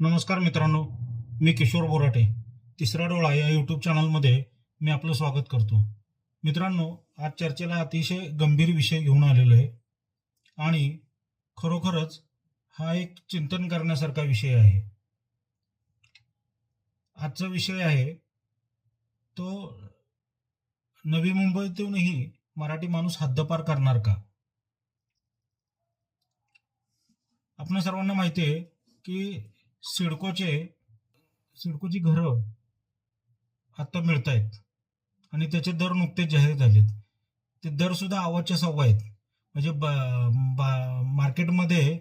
नमस्कार मित्रांनो मी किशोर बोराटे. तिसरा डोळा या यूट्यूब चॅनलमध्ये मी आपलं स्वागत करतो. मित्रांनो आज चर्चेला अतिशय गंभीर विषय घेऊन आलेलो आहे. आणि खरोखरच हा एक चिंतन करण्यासारखा विषय आहे. आजचा विषय आहे तो नवी मुंबईतूनही मराठी माणूस हद्दपार करणार का? आपण सर्वांना माहिती आहे की सिडकोचे सिडकोची घरं आत्ता मिळत आहेत आणि त्याचे दर नुकतेच जाहीर झालेत. ते दर सुद्धा आवाजच्या सव्वा आहेत. म्हणजे बा बा- मार्केटमध्ये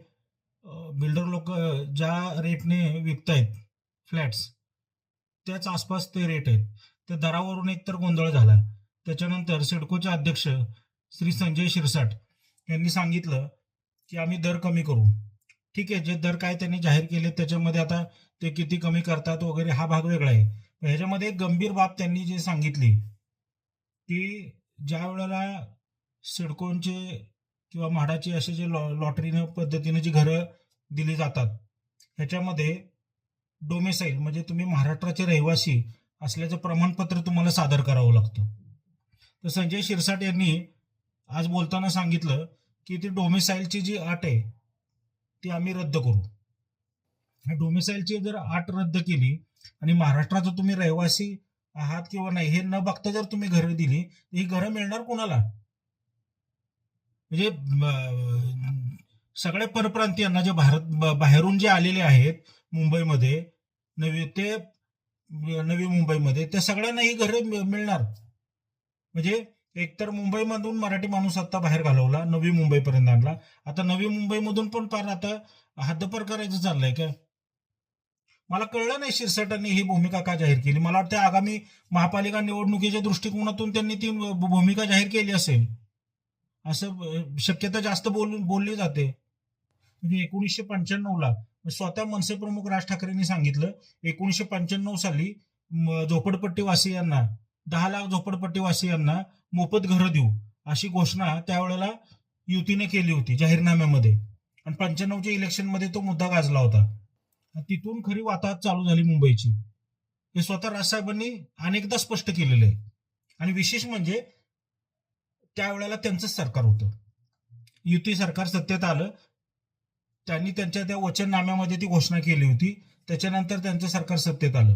बिल्डर लोक ज्या रेटने विकतायत फ्लॅट्स त्याच आसपास ते रेट आहेत. त्या दरावरून एकतर गोंधळ झाला. त्याच्यानंतर सिडकोचे अध्यक्ष श्री संजय शिरसाट यांनी सांगितलं की आम्ही दर कमी करू. ठीक आहे जे दर काय त्यांनी जाहीर केले त्याच्यामध्ये आता ते किती कमी करतात वगैरे हा भाग वेगळा आहे. ह्याच्यामध्ये एक गंभीर बाब त्यांनी जे सांगितली की ज्या वेळेला सिडकोनचे किंवा म्हाडाचे असे जे लॉ लॉटरीनं पद्धतीने जी घरं दिली जातात ह्याच्यामध्ये डोमेसाईल म्हणजे तुम्ही महाराष्ट्राचे रहिवासी असल्याचं प्रमाणपत्र तुम्हाला सादर करावं लागतं. तर संजय शिरसाट यांनी आज बोलताना सांगितलं की ती डोमेसाईलची जी अट आहे ती आम्ही रद्द करू. ह्या डोमिसाईलची जर आठ रद्द केली आणि महाराष्ट्राचा तुम्ही रहिवासी आहात किंवा नाही हे न बघता जर तुम्ही घरं दिली तर ही घरं मिळणार कोणाला? म्हणजे सगळे सगळ्या परप्रांतीयांना जे भारत बाहेरून जे आलेले आहेत मुंबईमध्ये नवी ते नवी मुंबईमध्ये त्या सगळ्यांना ही घरं मिळणार. म्हणजे एकतर मुंबईमधून मराठी माणूस आता बाहेर घालवला नवी मुंबईपर्यंत आणला. आता नवी मुंबईमधून पण फार आता हद्दपार करायचं चाललंय का? मला कळलं नाही शिरसाटांनी ही भूमिका का जाहीर केली. मला वाटतं आगामी महापालिका निवडणुकीच्या दृष्टिकोनातून त्यांनी ती भूमिका जाहीर केली असेल. असं शक्यता जास्त बोल बोलली जाते. म्हणजे एकोणीसशे पंच्याण्णवला स्वतः मनसे प्रमुख राज ठाकरेंनी सांगितलं एकोणीसशे पंच्याण्णव साली झोपडपट्टीवासियांना दहा लाख झोपडपट्टीवासियांना मोफत घरं देऊ अशी घोषणा त्यावेळेला युतीने केली होती जाहीरनाम्यामध्ये. आणि पंच्याण्णवच्या इलेक्शनमध्ये तो मुद्दा गाजला होता. तिथून खरी वाताहत चालू झाली मुंबईची. हे स्वतः राजसाहेबांनी अनेकदा स्पष्ट केलेलं आहे. आणि विशेष म्हणजे त्यावेळेला त्यांचंच सरकार होतं. युती सरकार सत्तेत आलं त्यांनी त्यांच्या त्या वचननाम्यामध्ये ती घोषणा केली होती. त्याच्यानंतर त्यांचं सरकार सत्तेत आलं.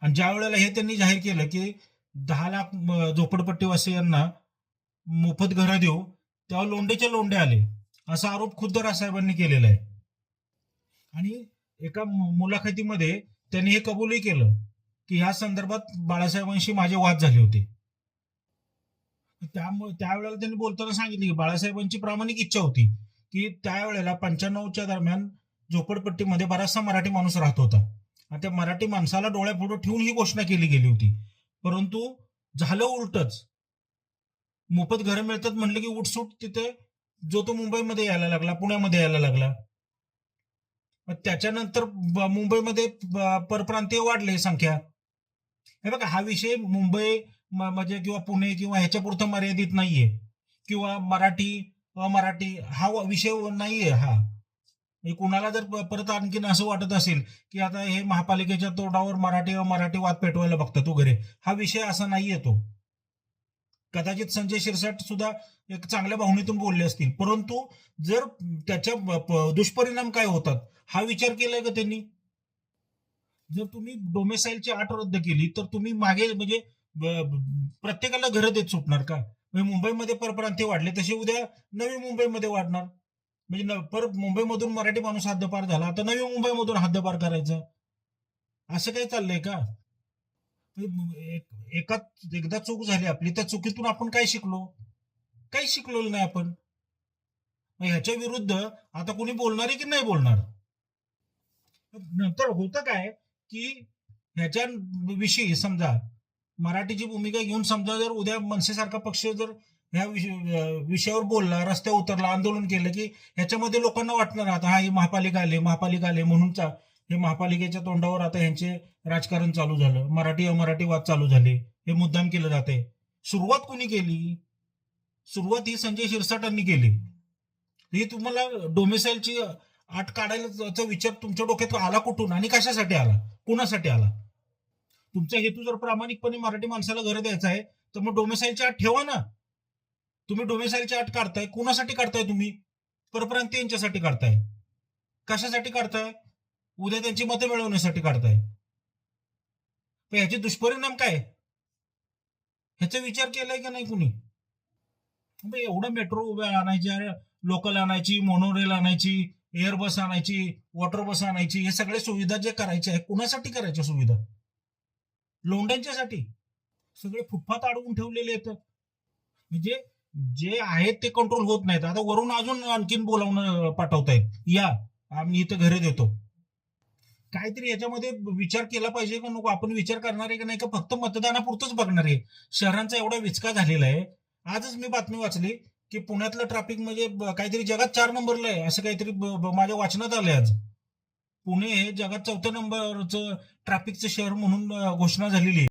आणि ज्या वेळेला हे त्यांनी जाहीर केलं की दहा लाख झोपडपट्टीवासियांना मोफत घरं देऊ तेव्हा लोंडेच्या लोंडे आले. असा आरोप खुद्द रासाहेबांनी केलेला आहे. आणि एका मुलाखतीमध्ये त्यांनी हे कबूलही केलं की ह्या संदर्भात बाळासाहेबांशी माझे वाद झाले होते. त्यामुळे त्यावेळेला त्यांनी बोलताना सांगितले की बाळासाहेबांची प्रामाणिक इच्छा होती की त्यावेळेला पंच्याण्णवच्या दरम्यान झोपडपट्टीमध्ये बराचसा मराठी माणूस राहत होता. आणि त्या मराठी माणसाला डोळ्यापुढे ठेवून ही घोषणा केली गेली होती. परंतु झालं उलटच. मोफत घरं मिळतात म्हणलं की उठसूट तिथे जो तो मुंबईमध्ये यायला लागला पुण्यामध्ये यायला लागला. मग त्याच्यानंतर मुंबईमध्ये परप्रांतीय वाढले संख्या. हे बघा हा विषय मुंबई म्हणजे किंवा पुणे किंवा ह्याच्या पुरतं मर्यादित नाहीये. किंवा मराठी अमराठी हा विषय नाहीये हा. कुणाला जर परत आणखीन असं वाटत असेल की आता हे महापालिकेच्या तोंडावर मराठी मराठी वाद पेटवायला बघतात वगैरे हा विषय असा नाहीये तो. कदाचित संजय शिरसाट सुद्धा एक चांगल्या भावनेतून बोलले असतील परंतु जर त्याच्या दुष्परिणाम काय होतात हा विचार केलाय का त्यांनी? जर तुम्ही डोमेसाईलची आठ रद्द केली तर तुम्ही मागे म्हणजे प्रत्येकाला घरं देत सुटणार का? म्हणजे मुंबईमध्ये परप्रांती वाढले तसे उद्या नवी मुंबईमध्ये वाढणार. म्हणजे न- पर मुंबईमधून मराठी माणूस हद्दपार झाला आता नवी मुंबईमधून हद्दपार करायचं. असं काय चाललंय का? म्हणजे एक- एका एकदा चूक झाली आपली त्या चुकीतून आपण काय शिकलो? काही शिकलो नाही आपण. मग ह्याच्या विरुद्ध आता कोणी बोलणार आहे की नाही बोलणार? नंतर होतं काय की ह्याच्या विषयी समजा मराठीची भूमिका घेऊन समजा जर उद्या मनसेसारखा पक्ष जर ह्या विषयावर बोलला रस्त्यावर उतरला आंदोलन केलं की ह्याच्यामध्ये लोकांना वाटणार आता हा ही महापालिका आले महापालिका आले म्हणून हे महापालिकेच्या तोंडावर आता ह्यांचे राजकारण चालू झालं मराठी अमराठी वाद चालू झाले हे मुद्दाम केलं जाते सुरुवात कोणी केली? सुरुवात ही संजय शिरसाटांनी केली. ही तुम्हाला डोमिसाईलची आठ काढायचा विचार तुमच्या डोक्यात आला कुठून आणि कशासाठी आला? कुणासाठी आला? तुमचा हेतू जर प्रामाणिकपणे मराठी माणसाला घर द्यायचा आहे तर मग डोमिसाईलची आठ ठेवा ना. तुम्ही डोमेसाईलची आठ काढताय कुणासाठी काढताय तुम्ही? परप्रांतीयांच्यासाठी काढताय. कशासाठी काढताय? उद्या त्यांची मतं मिळवण्यासाठी काढताय. पण ह्याचे दुष्परिणाम काय ह्याचा विचार केलाय का नाही कुणी? एवढं मेट्रो उभ्या आणायच्या लोकल आणायची मोनोरेल आणायची एअर बस आणायची वॉटर बस आणायची हे सगळे सुविधा जे करायचे आहे कुणासाठी करायच्या सुविधा? लोंढ्यांच्यासाठी. सगळे फुटपाथ अडवून ठेवलेले आहेत. म्हणजे जे आहेत ते कंट्रोल होत नाहीत. आता वरून अजून आणखीन बोलावणं पाठवतायत या आम्ही इथं घरे देतो. काहीतरी याच्यामध्ये विचार केला पाहिजे का नको? आपण विचार करणार आहे का नाही? का फक्त मतदानापुरतच बघणार आहे? शहरांचा एवढा विचका झालेला आहे. आजच मी बातमी वाचली की पुण्यातलं ट्रॅफिक म्हणजे काहीतरी जगात चार नंबरला आहे असं काहीतरी माझ्या वाचनात आलंय आज. पुणे हे जगात चौथ्या नंबरचं ट्रॅफिकचं शहर म्हणून घोषणा झालेली आहे.